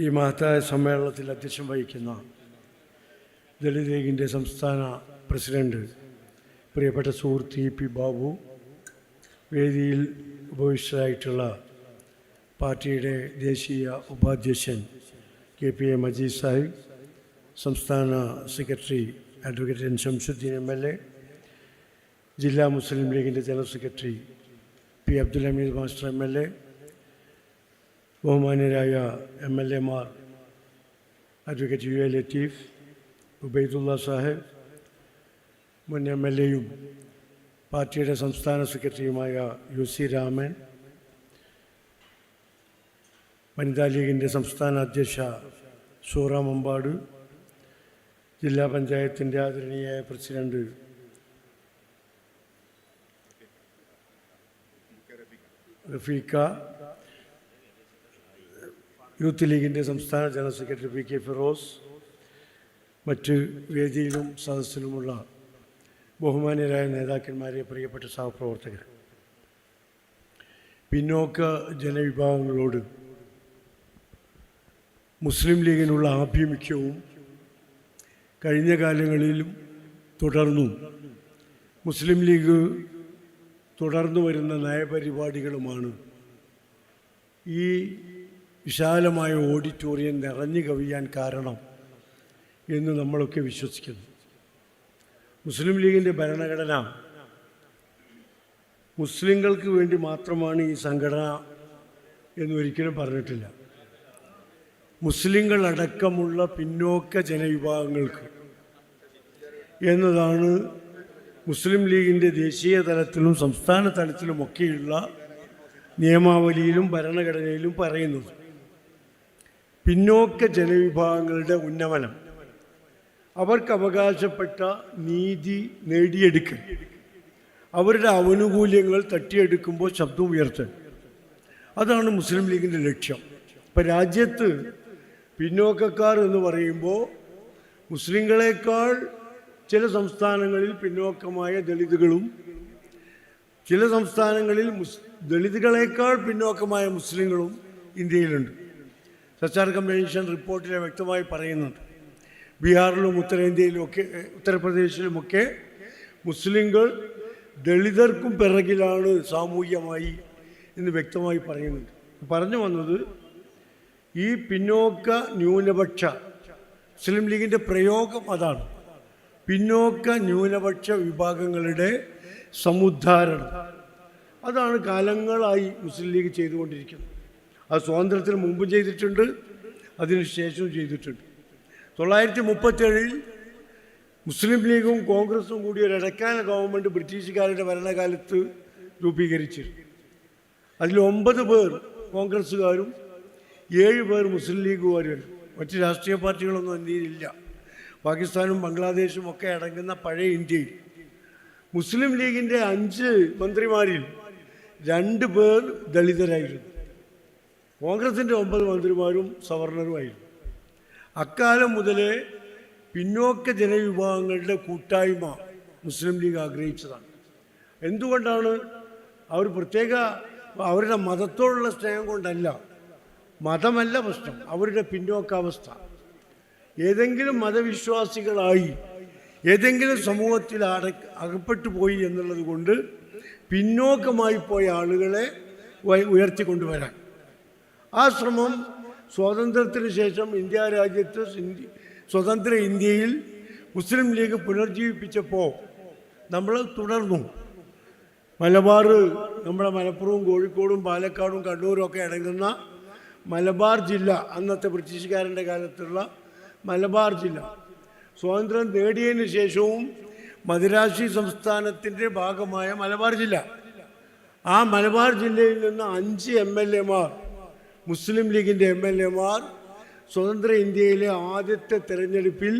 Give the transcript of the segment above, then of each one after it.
ഈ മഹത്തായ സമ്മേളനത്തിൽ അധ്യക്ഷം വഹിക്കുന്ന ദളിത് ലീഗിന്റെ സംസ്ഥാന പ്രസിഡന്റ് പ്രിയപ്പെട്ട സുഹൃത്ത് ഇ പി ബാബു വേദിയിൽ ഉപവിഷ്ടരായിട്ടുള്ള പാർട്ടിയുടെ ദേശീയ ഉപാധ്യക്ഷൻ K P A Majeed Sahib സംസ്ഥാന secretary advocate N Shamsuddin M L A ജില്ലാ മുസ്ലിം ലീഗിന്റെ general secretary P Abdul Hameed master M L A ബഹുമാന്യരായ എം എൽ എമാർ advocate U A Latheef Ubaidulla Sahib മുൻ എം എൽ എയും പാർട്ടിയുടെ സംസ്ഥാന സെക്രട്ടറിയുമായ യു സി രാമൻ വനിതാ ലീഗിന്റെ സംസ്ഥാന അധ്യക്ഷ സൂറ മമ്പാട് ജില്ലാ പഞ്ചായത്തിന്റെ ആദരണീയായ പ്രസിഡന്റ് റഫീഖ യൂത്ത് ലീഗിന്റെ സംസ്ഥാന general secretary P K Firoz മറ്റ് വേദിയിലും സദസ്സിലുമുള്ള ബഹുമാന്യരായ നേതാക്കന്മാരെ പ്രിയപ്പെട്ട സഹപ്രവർത്തകർ. പിന്നോക്ക ജനവിഭാഗങ്ങളോട് മുസ്ലിം ലീഗിനുള്ള ആഭിമുഖ്യവും കഴിഞ്ഞ കാലങ്ങളിലും തുടർന്നും മുസ്ലിം ലീഗ് തുടർന്നു വരുന്ന നയപരിപാടികളുമാണ് ഈ വിശാലമായ ഓഡിറ്റോറിയം നിറഞ്ഞു കവിയാൻ കാരണം എന്ന് നമ്മളൊക്കെ വിശ്വസിക്കുന്നു. മുസ്ലിം ലീഗിന്റെ ഭരണഘടന മുസ്ലിങ്ങൾക്ക് വേണ്ടി മാത്രമാണ് ഈ സംഘടന എന്നൊരിക്കലും പറഞ്ഞിട്ടില്ല. മുസ്ലിങ്ങളടക്കമുള്ള പിന്നോക്ക ജനവിഭാഗങ്ങൾക്ക് എന്നതാണ് മുസ്ലിം ലീഗിന്റെ ദേശീയ തലത്തിലും സംസ്ഥാന തലത്തിലുമൊക്കെയുള്ള നിയമാവലിയിലും ഭരണഘടനയിലും പറയുന്നത്. പിന്നോക്ക ജനവിഭാഗങ്ങളുടെ ഉന്നമനം. അവർക്ക് അവകാശപ്പെട്ട നീതി നേടിയെടുക്കൽ. അവരുടെ ആനുകൂല്യങ്ങൾ തട്ടിയെടുക്കുമ്പോൾ ശബ്ദം ഉയർത്തൽ. അതാണ് മുസ്ലിം ലീഗിന്റെ ലക്ഷ്യം. ഇപ്പം രാജ്യത്ത് പിന്നോക്കക്കാർ എന്ന് പറയുമ്പോൾ മുസ്ലിങ്ങളെക്കാൾ ചില സംസ്ഥാനങ്ങളിൽ പിന്നോക്കമായ ദളിതുകളും ചില സംസ്ഥാനങ്ങളിൽ മുസ് ദളിതുകളേക്കാൾ പിന്നോക്കമായ മുസ്ലിങ്ങളും ഇന്ത്യയിലുണ്ട്. സച്ചാർ കമ്മീഷൻ റിപ്പോർട്ടിൽ വ്യക്തമായി പറയുന്നുണ്ട്. ബീഹാറിലും ഉത്തരേന്ത്യയിലുമൊക്കെ ഉത്തർപ്രദേശിലുമൊക്കെ മുസ്ലിങ്ങൾ ദളിതർക്കും പിറകിലാണ് സാമൂഹ്യമായി എന്ന് വ്യക്തമായി പറയുന്നുണ്ട്. പറഞ്ഞു വന്നത് ഈ പിന്നോക്ക ന്യൂനപക്ഷ മുസ്ലിം ലീഗിന്റെ പ്രയോഗം അതാണ്. പിന്നോക്ക ന്യൂനപക്ഷ വിഭാഗങ്ങളുടെ സമുദ്ധാരണം. അതാണ് കാലങ്ങളായി മുസ്ലിം ലീഗ് ചെയ്തുകൊണ്ടിരിക്കുന്നത്. അത് സ്വാതന്ത്ര്യത്തിന് മുമ്പ് ചെയ്തിട്ടുണ്ട് അതിനുശേഷവും ചെയ്തിട്ടുണ്ട്. തൊള്ളായിരത്തി മുപ്പത്തേഴിൽ മുസ്ലിം ലീഗും കോൺഗ്രസും കൂടി ഒരു ഇടക്കാല ഗവൺമെന്റ് ബ്രിട്ടീഷുകാരുടെ ഭരണകാലത്ത് രൂപീകരിച്ചിരുന്നു അതിൽ ഒമ്പത് പേർ കോൺഗ്രസ്സുകാരും ഏഴ് പേർ മുസ്ലിം ലീഗുകാരും. മറ്റ് രാഷ്ട്രീയ പാർട്ടികളൊന്നും ഇന്ത്യയിലില്ല പാകിസ്ഥാനും ബംഗ്ലാദേശും ഒക്കെ അടങ്ങുന്ന പഴയ ഇന്ത്യയിൽ. മുസ്ലിം ലീഗിന്റെ അഞ്ച് മന്ത്രിമാരിൽ രണ്ട് പേർ ദളിതരായിരുന്നു. കോൺഗ്രസിന്റെ ഒമ്പത് മന്ത്രിമാരും സവർണരുമായിരുന്നു. അക്കാലം മുതലേ പിന്നോക്ക ജനവിഭാഗങ്ങളുടെ കൂട്ടായ്മ മുസ്ലിം ലീഗ് ആഗ്രഹിച്ചതാണ്. എന്തുകൊണ്ടാണ് അവർ പ്രത്യേക അവരുടെ മതത്തോടുള്ള സ്നേഹം കൊണ്ടല്ല മതമല്ല പ്രശ്നം അവരുടെ പിന്നോക്കാവസ്ഥ ഏതെങ്കിലും മതവിശ്വാസികളായി ഏതെങ്കിലും സമൂഹത്തിൽ അട അകപ്പെട്ടു പോയി എന്നുള്ളത് കൊണ്ട് പിന്നോക്കമായി പോയ ആളുകളെ ഉയർത്തിക്കൊണ്ടുവരാൻ ആ ശ്രമം സ്വാതന്ത്ര്യത്തിന് ശേഷം ഇന്ത്യ രാജ്യത്ത് സ്വതന്ത്ര ഇന്ത്യയിൽ മുസ്ലിം ലീഗ് പുനർജീവിപ്പിച്ചപ്പോൾ നമ്മൾ തുടർന്നു. മലബാർ നമ്മുടെ മലപ്പുറവും കോഴിക്കോടും പാലക്കാടും കണ്ണൂരും ഒക്കെ അടങ്ങുന്ന മലബാർ ജില്ല അന്നത്തെ ബ്രിട്ടീഷുകാരന്റെ കാലത്തുള്ള മലബാർ ജില്ല. സ്വാതന്ത്ര്യം നേടിയതിന് ശേഷവും മദിരാശി സംസ്ഥാനത്തിന്റെ ഭാഗമായ മലബാർ ജില്ല. ആ മലബാർ ജില്ലയിൽ നിന്ന് അഞ്ച് എം എൽ എമാർ മുസ്ലിം ലീഗിന്റെ എം എൽ എമാർ സ്വതന്ത്ര ഇന്ത്യയിലെ ആദ്യത്തെ തെരഞ്ഞെടുപ്പിൽ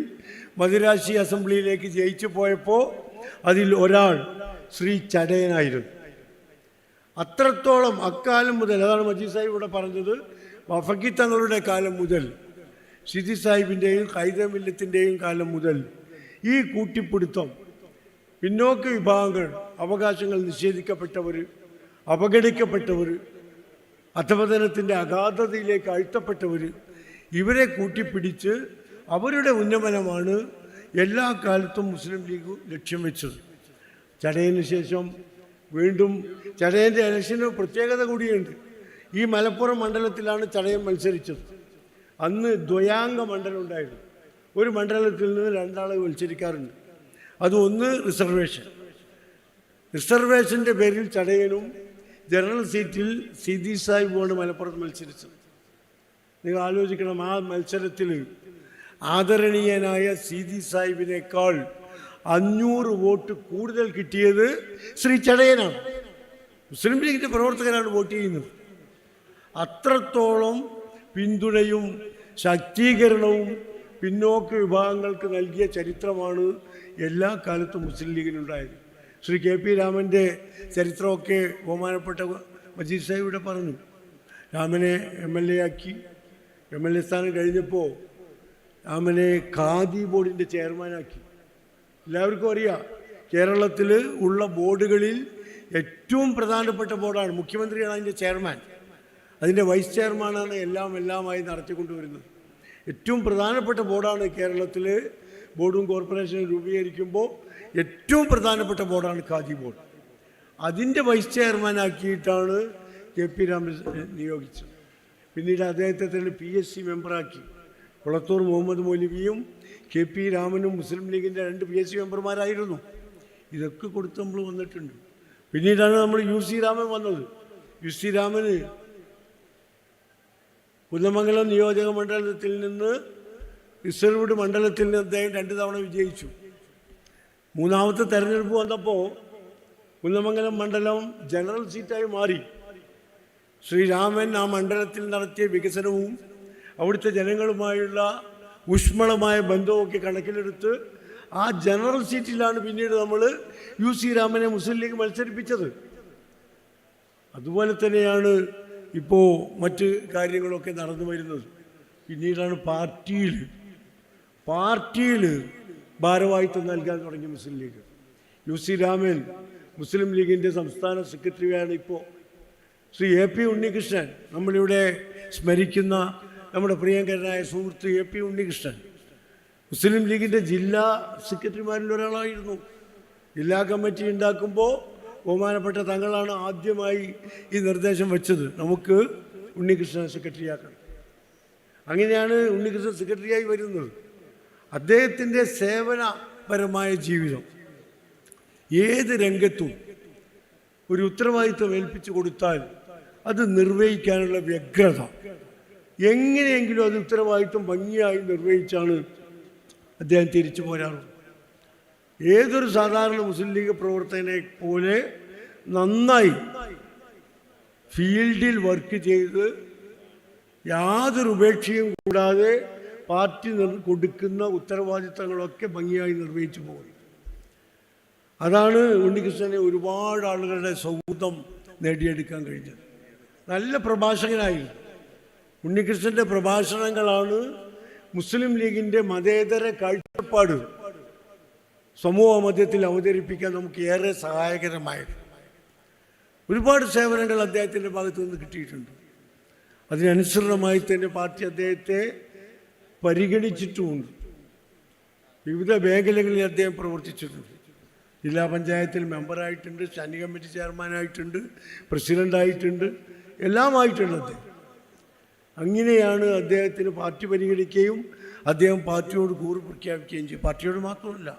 മദിരാശി അസംബ്ലിയിലേക്ക് ജയിച്ചു പോയപ്പോൾ അതിൽ ഒരാൾ ശ്രീ ചടയനായിരുന്നു. അത്രത്തോളം അക്കാലം മുതൽ അതാണ് മജീദ് സാഹിബ് ഇവിടെ പറഞ്ഞത് വഫക്കി തങ്ങളുടെ കാലം മുതൽ സിദി സാഹിബിന്റെയും ഹൈദമില്ലത്തിന്റെയും കാലം മുതൽ ഈ കൂട്ടിപ്പിടുത്തം പിന്നോക്ക വിഭാഗങ്ങൾ അവകാശങ്ങൾ നിഷേധിക്കപ്പെട്ടവർ അവഗണിക്കപ്പെട്ടവർ അധപതനത്തിന്റെ അഗാധതയിലേക്ക് അഴ്ത്തപ്പെട്ടവർ ഇവരെ കൂട്ടിപ്പിടിച്ച് അവരുടെ ഉന്നമനമാണ് എല്ലാ കാലത്തും മുസ്ലിം ലീഗ് ലക്ഷ്യം വെച്ചത്. ചടയന് ശേഷം വീണ്ടും ചടയന്റെ ഇലക്ഷന് പ്രത്യേകത കൂടിയുണ്ട്. ഈ മലപ്പുറം മണ്ഡലത്തിലാണ് ചടയൻ മത്സരിച്ചത്. അന്ന് ദ്വയാംഗ മണ്ഡലം ഉണ്ടായിരുന്നു. ഒരു മണ്ഡലത്തിൽ നിന്ന് രണ്ടാളെ മത്സരിക്കാറുണ്ട്. അത് ഒന്ന് റിസർവേഷൻ. റിസർവേഷന്റെ പേരിൽ ചടയനും ജനറൽ സീറ്റിൽ സിദി സാഹിബുമാണ് മലപ്പുറത്ത് മത്സരിച്ചത് നിങ്ങൾ ആലോചിക്കണം ആ മത്സരത്തിൽ ആദരണീയനായ സിദി സാഹിബിനേക്കാൾ അഞ്ഞൂറ് വോട്ട് കൂടുതൽ കിട്ടിയത് ശ്രീ ചടയനാണ്. മുസ്ലിം ലീഗിന്റെ പ്രവർത്തകരാണ് വോട്ട് ചെയ്യുന്നത്. അത്രത്തോളം പിന്തുണയും ശാക്തീകരണവും പിന്നോക്ക വിഭാഗങ്ങൾക്ക് നൽകിയ ചരിത്രമാണ് എല്ലാ കാലത്തും മുസ്ലിം ലീഗിനുണ്ടായത്. ശ്രീ കെ പി രാമന്റെ ചരിത്രമൊക്കെ ബഹുമാനപ്പെട്ട മജീദ് സാഹിബ് ഇവിടെ പറഞ്ഞു. രാമനെ എം എൽ എ ആക്കി. എം എൽ എ സ്ഥാനം കഴിഞ്ഞപ്പോൾ രാമനെ ഖാദി ബോർഡിന്റെ ചെയർമാനാക്കി എല്ലാവർക്കും അറിയാം കേരളത്തിൽ ഉള്ള ബോർഡുകളിൽ ഏറ്റവും പ്രധാനപ്പെട്ട ബോർഡാണ്. മുഖ്യമന്ത്രിയാണ് അതിന്റെ ചെയർമാൻ. അതിന്റെ വൈസ് ചെയർമാനാണ് എല്ലാം എല്ലാമായി നടത്തിക്കൊണ്ടുവരുന്നത്. ഏറ്റവും പ്രധാനപ്പെട്ട ബോർഡാണ് കേരളത്തിൽ ബോർഡും കോർപ്പറേഷനും രൂപീകരിക്കുമ്പോൾ ഏറ്റവും പ്രധാനപ്പെട്ട ബോർഡാണ് ഖാദി ബോർഡ്. അതിന്റെ വൈസ് ചെയർമാനാക്കിയിട്ടാണ് കെ പി രാമൻ നിയോഗിച്ചത്. പിന്നീട് അദ്ദേഹത്തെ തന്നെ പി എസ് സി മെമ്പറാക്കി. കുളത്തൂർ മുഹമ്മദ് മൗലവിയും കെ പി രാമനും മുസ്ലിം ലീഗിന്റെ രണ്ട് പി എസ് സി മെമ്പർമാരായിരുന്നു. ഇതൊക്കെ കൊടുത്ത് നമ്മൾ വന്നിട്ടുണ്ട്. പിന്നീടാണ് നമ്മൾ യു സി രാമൻ വന്നത്. യു സി രാമന് കുന്നമംഗലം നിയോജക മണ്ഡലത്തിൽ നിന്ന് റിസർവ്ഡ് മണ്ഡലത്തിൽ നിന്ന് അദ്ദേഹം രണ്ട് തവണ വിജയിച്ചു. മൂന്നാമത്തെ തെരഞ്ഞെടുപ്പ് വന്നപ്പോൾ കുന്നമംഗലം മണ്ഡലം ജനറൽ സീറ്റായി മാറി. ശ്രീരാമൻ ആ മണ്ഡലത്തിൽ നടത്തിയ വികസനവും അവിടുത്തെ ജനങ്ങളുമായുള്ള ഊഷ്മളമായ ബന്ധവുമൊക്കെ കണക്കിലെടുത്ത് ആ ജനറൽ സീറ്റിലാണ് പിന്നീട് നമ്മൾ യു സി രാമനെ മുസ്ലിം ലീഗ് മത്സരിപ്പിച്ചത്. അതുപോലെ തന്നെയാണ് ഇപ്പോൾ മറ്റ് കാര്യങ്ങളൊക്കെ നടന്നു വരുന്നത്. പിന്നീടാണ് പാർട്ടിയിൽ പാർട്ടിയിൽ ഭാരവാഹിത്വം നൽകാൻ തുടങ്ങി Muslim League. U C Raman Muslim ലീഗിന്റെ സംസ്ഥാന സെക്രട്ടറിയാണ് ഇപ്പോൾ. ശ്രീ എ പി ഉണ്ണികൃഷ്ണൻ നമ്മളിവിടെ സ്മരിക്കുന്ന നമ്മുടെ പ്രിയങ്കരനായ സുഹൃത്ത് എ പി ഉണ്ണികൃഷ്ണൻ. മുസ്ലിം ലീഗിന്റെ ജില്ലാ സെക്രട്ടറിമാരിൽ ഒരാളായിരുന്നു. ജില്ലാ കമ്മിറ്റി ഉണ്ടാക്കുമ്പോൾ ബഹുമാനപ്പെട്ട തങ്ങളാണ് ആദ്യമായി ഈ നിർദ്ദേശം വെച്ചത്. നമുക്ക് ഉണ്ണികൃഷ്ണൻ സെക്രട്ടറിയാക്കണം. അങ്ങനെയാണ് ഉണ്ണികൃഷ്ണൻ സെക്രട്ടറിയായി വരുന്നത്. അദ്ദേഹത്തിന്റെ സേവനപരമായ ജീവിതം ഏത് രംഗത്തും ഒരു ഉത്തരവാദിത്വം ഏൽപ്പിച്ചു കൊടുത്താൽ അത് നിർവഹിക്കാനുള്ള വ്യഗ്രത. എങ്ങനെയെങ്കിലും അത് ഉത്തരവാദിത്വം ഭംഗിയായി നിർവഹിച്ചാണ് അദ്ദേഹം തിരിച്ചു പോരാറുള്ളത്. ഏതൊരു സാധാരണ മുസ്ലിം ലീഗ് പ്രവർത്തകനെ പോലെ നന്നായി ഫീൽഡിൽ വർക്ക് ചെയ്ത് യാതൊരു ഉപേക്ഷയും കൂടാതെ പാർട്ടി കൊടുക്കുന്ന ഉത്തരവാദിത്തങ്ങളൊക്കെ ഭംഗിയായി നിർവഹിച്ചു പോയി. അതാണ് ഉണ്ണികൃഷ്ണനെ ഒരുപാട് ആളുകളുടെ സൗഹൃദം നേടിയെടുക്കാൻ കഴിഞ്ഞത്. നല്ല പ്രഭാഷകനായിരുന്നു ഉണ്ണികൃഷ്ണന്റെ പ്രഭാഷണങ്ങളാണ് മുസ്ലിം ലീഗിന്റെ മതേതര കാഴ്ചപ്പാട് സമൂഹ മധ്യത്തിൽ അവതരിപ്പിക്കാൻ നമുക്ക് ഏറെ സഹായകരമായത്. ഒരുപാട് സേവനങ്ങൾ അദ്ദേഹത്തിന്റെ ഭാഗത്തു നിന്ന് കിട്ടിയിട്ടുണ്ട്. അതിനനുസൃതമായി തന്നെ പാർട്ടി അദ്ദേഹത്തെ പരിഗണിച്ചിട്ടുമുണ്ട്. വിവിധ മേഖലകളിൽ അദ്ദേഹം പ്രവർത്തിച്ചിട്ടുണ്ട്. ജില്ലാ പഞ്ചായത്തിൽ മെമ്പറായിട്ടുണ്ട് സ്റ്റാൻഡിംഗ് കമ്മിറ്റി ചെയർമാനായിട്ടുണ്ട് പ്രസിഡന്റായിട്ടുണ്ട് എല്ലാമായിട്ടുണ്ട് അദ്ദേഹം. അങ്ങനെയാണ് അദ്ദേഹത്തിന് പാർട്ടി പരിഗണിക്കുകയും അദ്ദേഹം പാർട്ടിയോട് കൂറ് പ്രഖ്യാപിക്കുകയും ചെയ്യും പാർട്ടിയോട് മാത്രമല്ല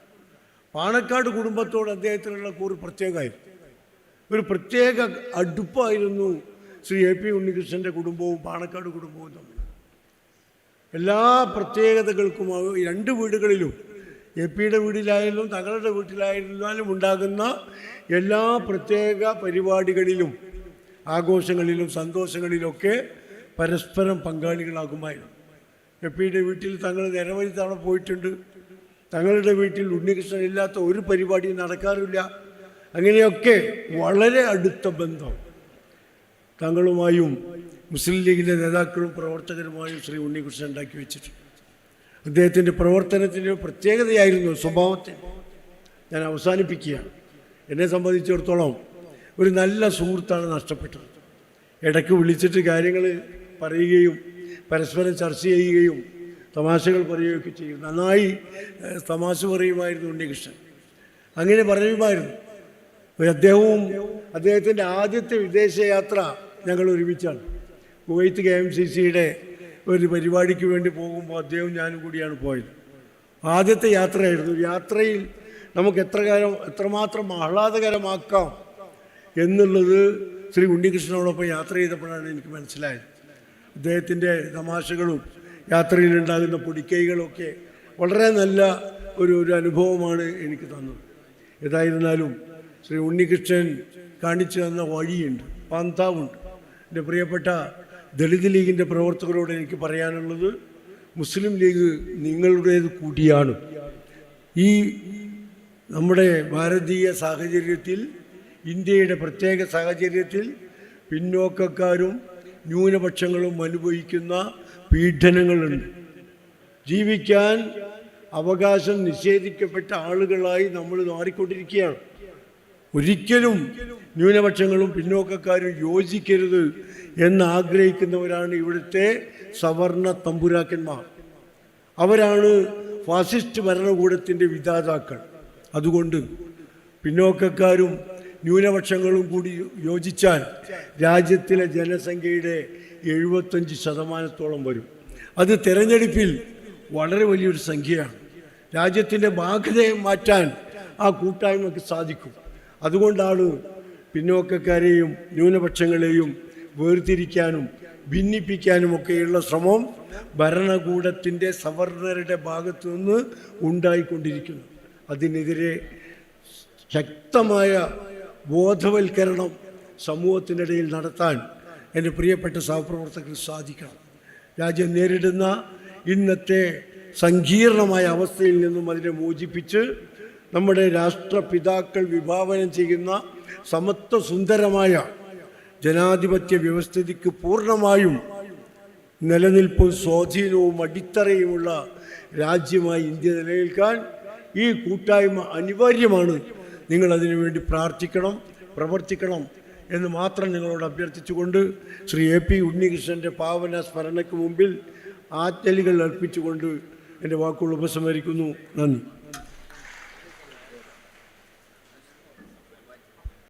പാണക്കാട് കുടുംബത്തോട് അദ്ദേഹത്തിനുള്ള കൂറ് പ്രത്യേകമായിരുന്നു. ഒരു പ്രത്യേക അടുപ്പായിരുന്നു ശ്രീ എ പി ഉണ്ണികൃഷ്ണന്റെ കുടുംബവും പാണക്കാട് കുടുംബവും തമ്മിൽ. എല്ലാ പ്രത്യേകതകൾക്കും രണ്ട് വീടുകളിലും എ പിയുടെ വീട്ടിലായാലും തങ്ങളുടെ വീട്ടിലായിരുന്നാലും ഉണ്ടാകുന്ന എല്ലാ പ്രത്യേക പരിപാടികളിലും ആഘോഷങ്ങളിലും സന്തോഷങ്ങളിലൊക്കെ പരസ്പരം പങ്കാളികളാകുമായിരുന്നു. എ പിയുടെ വീട്ടിൽ തങ്ങൾ നിരവധി തവണ പോയിട്ടുണ്ട്. തങ്ങളുടെ വീട്ടിൽ ഉണ്ണികൃഷ്ണൻ ഇല്ലാത്ത ഒരു പരിപാടി നടക്കാറില്ല. അങ്ങനെയൊക്കെ വളരെ അടുത്ത ബന്ധം തങ്ങളുമായും മുസ്ലിം ലീഗിന്റെ നേതാക്കളും പ്രവർത്തകരുമായും ശ്രീ ഉണ്ണികൃഷ്ണൻ ഉണ്ടാക്കി വെച്ചിട്ടുണ്ട്. അദ്ദേഹത്തിന്റെ പ്രവർത്തനത്തിന്റെ പ്രത്യേകതയായിരുന്നു സ്വഭാവത്തെ. ഞാൻ അവസാനിപ്പിക്കുകയാണ്. എന്നെ സംബന്ധിച്ചിടത്തോളം ഒരു നല്ല സുഹൃത്താണ് നഷ്ടപ്പെട്ടത്. ഇടയ്ക്ക് വിളിച്ചിട്ട് കാര്യങ്ങൾ പറയുകയും പരസ്പരം ചർച്ച ചെയ്യുകയും തമാശകൾ പറയുകയൊക്കെ ചെയ്യും നന്നായി തമാശ പറയുമായിരുന്നു ഉണ്ണികൃഷ്ണൻ. അങ്ങനെ പറയുമായിരുന്നു. അദ്ദേഹവും അദ്ദേഹത്തിന്റെ ആദ്യത്തെ വിദേശയാത്ര ഞങ്ങൾ ഒരുമിച്ചാണ്. കുവൈത്ത് കെ എം സി സിയുടെ ഒരു പരിപാടിക്ക് വേണ്ടി പോകുമ്പോൾ അദ്ദേഹവും ഞാനും കൂടിയാണ് പോയത്. ആദ്യത്തെ യാത്രയായിരുന്നു. യാത്രയിൽ നമുക്ക് എത്ര കാലം എത്രമാത്രം ആഹ്ലാദകരമാക്കാം എന്നുള്ളത് ശ്രീ ഉണ്ണികൃഷ്ണനോടൊപ്പം യാത്ര ചെയ്തപ്പോഴാണ് എനിക്ക് മനസ്സിലായത്. അദ്ദേഹത്തിന്റെ തമാശകളും യാത്രയിലുണ്ടാകുന്ന പൊടിക്കൈകളൊക്കെ വളരെ നല്ല ഒരു ഒരു അനുഭവമാണ് എനിക്ക് തന്നത്. ഏതായിരുന്നാലും ശ്രീ ഉണ്ണികൃഷ്ണൻ കാണിച്ചു തന്ന വഴിയുണ്ട് പാന്താവുണ്ട്. എന്റെ പ്രിയപ്പെട്ട ദളിത് ലീഗിന്റെ പ്രവർത്തകരോട് എനിക്ക് പറയാനുള്ളത് മുസ്ലിം ലീഗ് നിങ്ങളുടേത് കൂടിയാണ് ഈ നമ്മുടെ ഭാരതീയ സാഹചര്യത്തിൽ ഇന്ത്യയുടെ പ്രത്യേക സാഹചര്യത്തിൽ പിന്നോക്കക്കാരും ന്യൂനപക്ഷങ്ങളും അനുഭവിക്കുന്ന പീഡനങ്ങളുണ്ട്. ജീവിക്കാൻ അവകാശം നിഷേധിക്കപ്പെട്ട ആളുകളായി നമ്മൾ മാറിക്കൊണ്ടിരിക്കുകയാണ്. ഒരിക്കലും ന്യൂനപക്ഷങ്ങളും പിന്നോക്കക്കാരും യോജിക്കരുത് എന്ന് ആഗ്രഹിക്കുന്നവരാണ് ഇവിടുത്തെ സവർണ തമ്പുരാക്കന്മാർ. അവരാണ് ഫാസിസ്റ്റ് ഭരണകൂടത്തിന്റെ വിധാതാക്കൾ. അതുകൊണ്ട് പിന്നോക്കക്കാരും ന്യൂനപക്ഷങ്ങളും കൂടി യോജിച്ചാൽ രാജ്യത്തിലെ ജനസംഖ്യയുടെ എഴുപത്തഞ്ച് ശതമാനത്തോളം വരും. അത് തിരഞ്ഞെടുപ്പിൽ വളരെ വലിയൊരു സംഖ്യയാണ്. രാജ്യത്തിന്റെ ബാധ്യതയെ മാറ്റാൻ ആ കൂട്ടായ്മക്ക് സാധിക്കും. അതുകൊണ്ടാണ് പിന്നോക്കക്കാരെയും ന്യൂനപക്ഷങ്ങളെയും വേർതിരിക്കാനും ഭിന്നിപ്പിക്കാനും ഒക്കെയുള്ള ശ്രമം ഭരണകൂടത്തിന്റെ സവർണരുടെ ഭാഗത്തു നിന്ന് ഉണ്ടായിക്കൊണ്ടിരിക്കുന്നു അതിനെതിരെ ശക്തമായ ബോധവൽക്കരണം സമൂഹത്തിനിടയിൽ നടത്താൻ എന്റെ പ്രിയപ്പെട്ട സഹപ്രവർത്തകർ സാധിക്കണം. രാജ്യം നേരിടുന്ന ഇന്നത്തെ സങ്കീർണമായ അവസ്ഥയിൽ നിന്നും അതിനെ മോചിപ്പിച്ച് നമ്മുടെ രാഷ്ട്രപിതാക്കൾ വിഭാവനം ചെയ്യുന്ന സമത്വ സുന്ദരമായ ജനാധിപത്യ വ്യവസ്ഥിതിക്ക് പൂർണമായും നിലനിൽപ്പും സ്വാധീനവും അടിത്തറയുമുള്ള രാജ്യമായി ഇന്ത്യ നിലനിൽക്കാൻ ഈ കൂട്ടായ്മ അനിവാര്യമാണ്. നിങ്ങൾ അതിനുവേണ്ടി പ്രാർത്ഥിക്കണം പ്രവർത്തിക്കണം എന്ന് മാത്രം നിങ്ങളോട് അഭ്യർത്ഥിച്ചുകൊണ്ട് ശ്രീ എ പി ഉണ്ണികൃഷ്ണന്റെ പാവന സ്മരണയ്ക്ക് മുമ്പിൽ ആജ്ഞലികൾ അർപ്പിച്ചുകൊണ്ട് എന്റെ വാക്കുകൾ ഉപസംഹരിക്കുന്നു. നന്ദി.